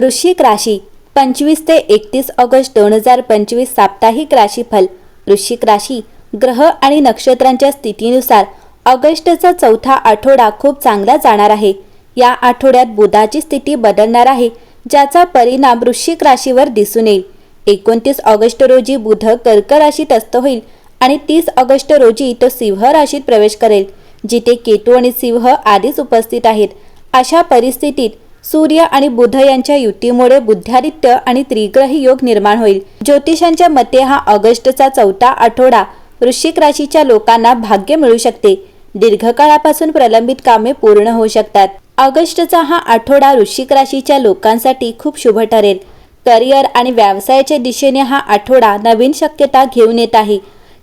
वृश्चिक राशी पंचवीस ते एकतीस ऑगस्ट दोन हजार पंचवीस साप्ताहिक राशीफल. वृश्चिक राशी ग्रह आणि नक्षत्रांच्या स्थितीनुसार ऑगस्टचा चौथा आठवडा खूप चांगला जाणार आहे. या आठवड्यात बुधाची स्थिती बदलणार आहे ज्याचा परिणाम वृश्चिक राशीवर दिसून येईल. एकोणतीस ऑगस्ट रोजी बुध कर्क राशीत अस्त होईल आणि तीस ऑगस्ट रोजी तो सिंह राशीत प्रवेश करेल जिथे केतू आणि सिंह आधीच उपस्थित आहेत. अशा परिस्थितीत सूर्य आणि बुध यांच्या युतीमुळे बुद्धादित्य आणि त्रिग्रही योग निर्माण होईल. ज्योतिषांच्या मते हा ऑगस्टचा चौथा आठवडा वृश्चिक राशीच्या लोकांना भाग्य मिळू शकते. दीर्घकाळापासून प्रलंबित कामे पूर्ण होऊ शकतात. ऑगस्टचा हा आठवडा वृश्चिक राशीच्या लोकांसाठी खूप शुभ ठरेल. करिअर आणि व्यवसायाच्या दिशेने हा आठवडा नवीन शक्यता घेऊन येत आहे.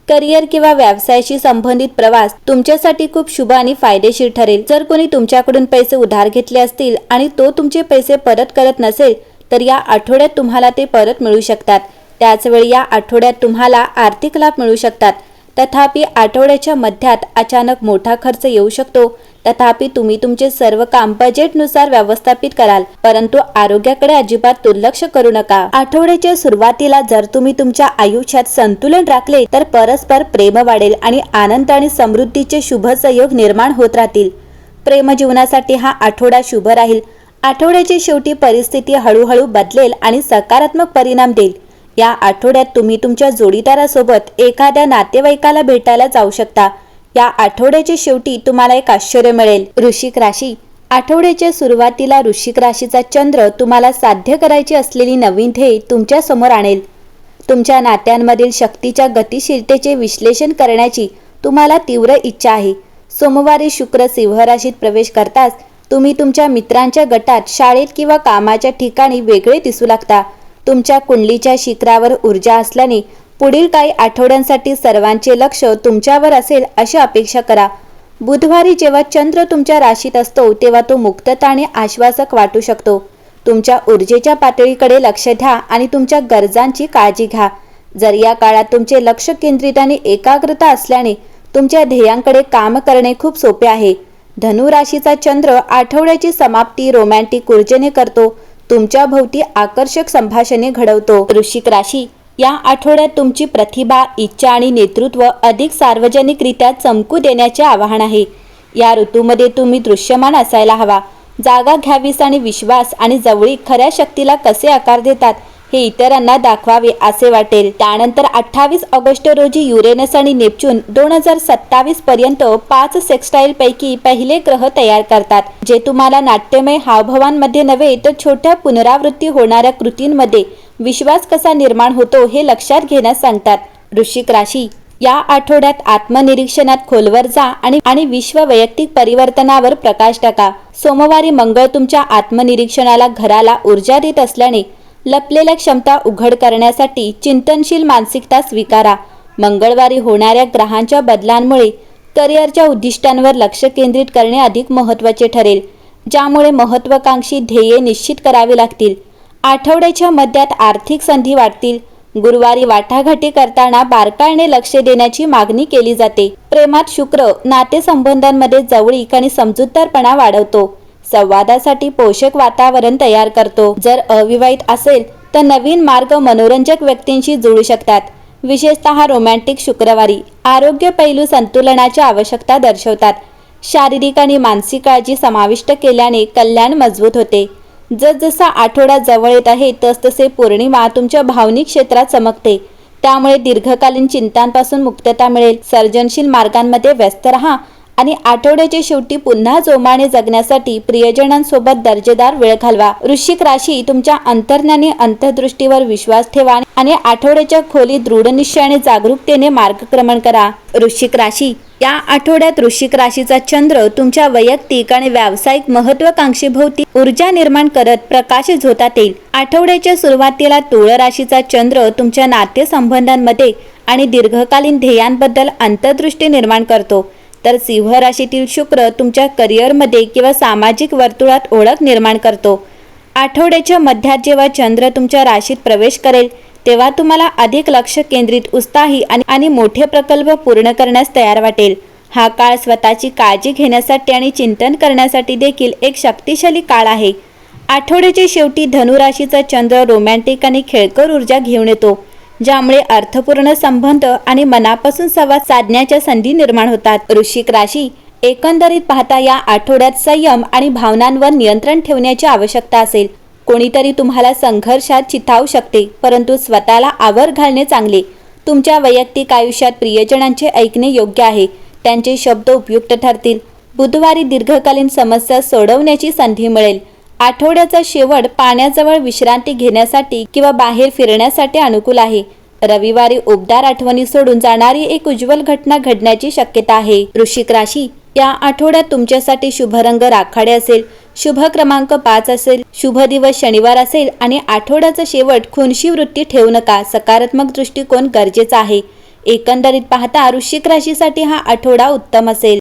करिअर किंवा व्यवसायाशी संबंधित प्रवास तुमच्यासाठी खूप शुभ आणि फायदेशीर ठरेल. जर कोणी तुमच्याकडून पैसे उधार घेतले असतील आणि तो तुमचे पैसे परत करत नसेल तर या आठवड्यात तुम्हाला ते परत मिळू शकतात. त्याचवेळी या आठवड्यात तुम्हाला आर्थिक लाभ मिळू शकतात. तथापि आठवड्याच्या मध्यात अचानक मोठा खर्च येऊ शकतो. तथापि तुम्ही तुमचे सर्व काम बजेटनुसार व्यवस्थापित कराल परंतु आरोग्याकडे अजिबात दुर्लक्ष करू नका. आठवड्याच्या सुरुवातीला जर तुम्ही तुमच्या आयुष्यात संतुलन राखले तर परस्पर प्रेम वाढेल आणि आनंद आणि समृद्धीचे शुभ सहयोग निर्माण होत राहतील. प्रेमजीवनासाठी हा आठवडा शुभ राहील. आठवड्याची शेवटी परिस्थिती हळूहळू बदलेल आणि सकारात्मक परिणाम देईल. या आठवड्यात तुम्ही तुमच्या जोडीदारासोबत एखाद्या नातेवाईकाला भेटायला जाऊ शकता. या आठवड्याच्या शेवटी तुम्हाला एक आश्चर्य मिळेल. वृश्चिक राशी. आठवड्याच्या सुरुवातीला वृश्चिक राशीचा चंद्र तुम्हाला साध्य करायची असलेली नवीन ध्येय तुमच्यासमोर आणेल. तुमच्या नात्यांमधील शक्तीच्या गतिशीलतेचे विश्लेषण करण्याची तुम्हाला तीव्र इच्छा आहे. सोमवारी शुक्र सिंहराशीत प्रवेश करताच तुम्ही तुमच्या मित्रांच्या गटात शाळेत किंवा कामाच्या ठिकाणी वेगळे दिसू लागता. तुमच्या कुंडलीच्या शिखरावर ऊर्जा असल्याने पुढील काही आठवड्यांसाठी सर्वांचे लक्ष तुमच्यावर असेल अशी अपेक्षा करा. बुधवारी जेव्हा चंद्र तुमच्या राशीत असतो तेव्हा तो मुक्तता आणि आश्वासक वाटू शकतो. तुमच्या ऊर्जेच्या पातळीकडे लक्ष द्या आणि तुमच्या गरजांची काळजी घ्या. जर या काळात तुमचे लक्ष केंद्रित आणि एकाग्रता असल्याने तुमच्या ध्येयांकडे काम करणे खूप सोपे आहे. धनु राशीचा चंद्र आठवड्याची समाप्ती रोमॅन्टिक ऊर्जेने करतो. तुमच्या भोवती आकर्षक संभाषणे घडवतो. वृश्चिक राशी या आठवड्यात तुमची प्रतिभा इच्छा आणि नेतृत्व अधिक सार्वजनिकरित्या चमकू देण्याचे आवाहन आहे. या ऋतूमध्ये तुम्ही दृश्यमान असायला हवा. जागा घ्यावीस आणि विश्वास आणि जवळीक खऱ्या शक्तीला कसे आकार देतात? हे इतरांना दाखवावे असे वाटेल. त्यानंतर अठ्ठावीस ऑगस्ट रोजी युरेनस आणि नेपच्यून दोन हजार सत्तावीस पर्यंत पाच सेक्स्टाईल पैकी पहिले ग्रह तयार करतात जे तुम्हाला नाट्यमय हावभावांमध्ये नव्हे तर छोट्या पुनरावृत्ती होणाऱ्या कृतींमध्ये विश्वास कसा निर्माण होतो हे लक्षात घेण्यास सांगतात. वृश्चिक राशी या आठवड्यात आत्मनिरीक्षणात खोलवर जा आणि आणि विश्व वैयक्तिक परिवर्तनावर प्रकाश टाका. सोमवारी मंगळ तुमच्या आत्मनिरीक्षणाला घराला ऊर्जा देत असल्याने लपलेल्या क्षमता उघड करण्यासाठी चिंतनशील मानसिकता स्वीकारा. मंगळवारी होणाऱ्या ग्रहांच्या बदलांमुळे करिअरच्या उद्दिष्टांवर लक्ष केंद्रित करणे अधिक महत्त्वाचे ठरेल ज्यामुळे महत्त्वाकांक्षी ध्येये निश्चित करावी लागतील. आठवड्याच्या मध्यात आर्थिक संधी वाढतील. गुरुवारी वाटाघाटी करताना बारकाईने लक्ष देण्याची मागणी केली जाते. प्रेमात शुक्र नातेसंबंधांमध्ये जवळीक आणि समजूतदारपणा वाढवतो. संवादासाठी पोषक वातावरण तयार करतो. जर अविवाहित असेल तर नवीन मार्ग मनोरंजक व्यक्तींशी जुळू शकतात. विशेषतः रोमॅन्टिक शुक्रवारी. आरोग्य पैलू संतुलनाची आवश्यकता दर्शवतात. शारीरिक आणि मानसिक काळजी समाविष्ट केल्याने कल्याण मजबूत होते. जसजसा आठवडा जवळ येत आहे तसतसे पौर्णिमा तुमच्या भावनिक क्षेत्रात चमकते. त्यामुळे दीर्घकालीन चिंतांपासून मुक्तता मिळेल. सर्जनशील मार्गांमध्ये व्यस्त राहा. आणि आठवड्याच्या शेवटी पुन्हा जोमाने जगण्यासाठी प्रियजनांसोबत दर्जेदार वेळ घालवा. वृश्चिक राशी तुमच्या अंतर्ज्ञानी अंतर्दृष्टीवर विश्वास ठेवा आणि आठवड्याच्या खोली दृढ निश्चयाने जागरूकतेने मार्गक्रमण करा. वृश्चिक राशी. या आठवड्यात वृश्चिक राशीचा चंद्र तुमच्या वैयक्तिक आणि व्यावसायिक महत्वाकांक्षेभोवती ऊर्जा निर्माण करत प्रकाश झोतात येईल. आठवड्याच्या सुरुवातीला तुळ राशीचा चंद्र तुमच्या नातेसंबंधांमध्ये आणि दीर्घकालीन ध्येयांबद्दल अंतर्दृष्टी निर्माण करतो. तर सिंह राशीतील शुक्र तुमच्या करिअरमध्ये किंवा सामाजिक वर्तुळात ओळख निर्माण करतो. आठवड्याच्या मध्यात जेव्हा चंद्र तुमच्या राशीत प्रवेश करेल तेव्हा तुम्हाला अधिक लक्ष केंद्रित उत्साही आणि आणि मोठे प्रकल्प पूर्ण करण्यास तयार वाटेल. हा काळ स्वतःची काळजी घेण्यासाठी आणि चिंतन करण्यासाठी देखील एक शक्तिशाली काळ आहे. आठवड्याच्या शेवटी धनुराशीचा चंद्र रोमॅन्टिक आणि खेळकर ऊर्जा घेऊन येतो. ज्यामुळे अर्थपूर्ण संबंध आणि मनापासून संवाद साधण्याच्या संधी निर्माण होतात. वृश्चिक राशी एकंदरीत पाहता या आठवड्यात संयम आणि भावनांवर नियंत्रण ठेवण्याची आवश्यकता असेल. कोणीतरी तुम्हाला संघर्षात चिथावू शकते परंतु स्वतःला आवर घालणे चांगले. तुमच्या वैयक्तिक आयुष्यात प्रियजनांचे ऐकणे योग्य आहे. त्यांचे शब्द उपयुक्त ठरतील. बुधवारी दीर्घकालीन समस्या सोडवण्याची संधी मिळेल. आठवड्याचा शेवट पाण्याजवळ विश्रांती घेण्यासाठी किंवा बाहेर फिरण्यासाठी अनुकूल आहे. रविवारी उबदार आठवणी सोडून जाणारी एक उज्ज्वल घटना घडण्याची शक्यता आहे. वृश्चिक राशी या आठवड्यात तुमच्यासाठी शुभ रंग राखाडे असेल शुभ क्रमांक पाच असेल शुभ दिवस शनिवार असेल आणि आठवड्याचा शेवट खुनशी वृत्ती ठेवू नका सकारात्मक दृष्टिकोन गरजेचा आहे. एकंदरीत पाहता वृश्चिक राशीसाठी हा आठवडा उत्तम असेल.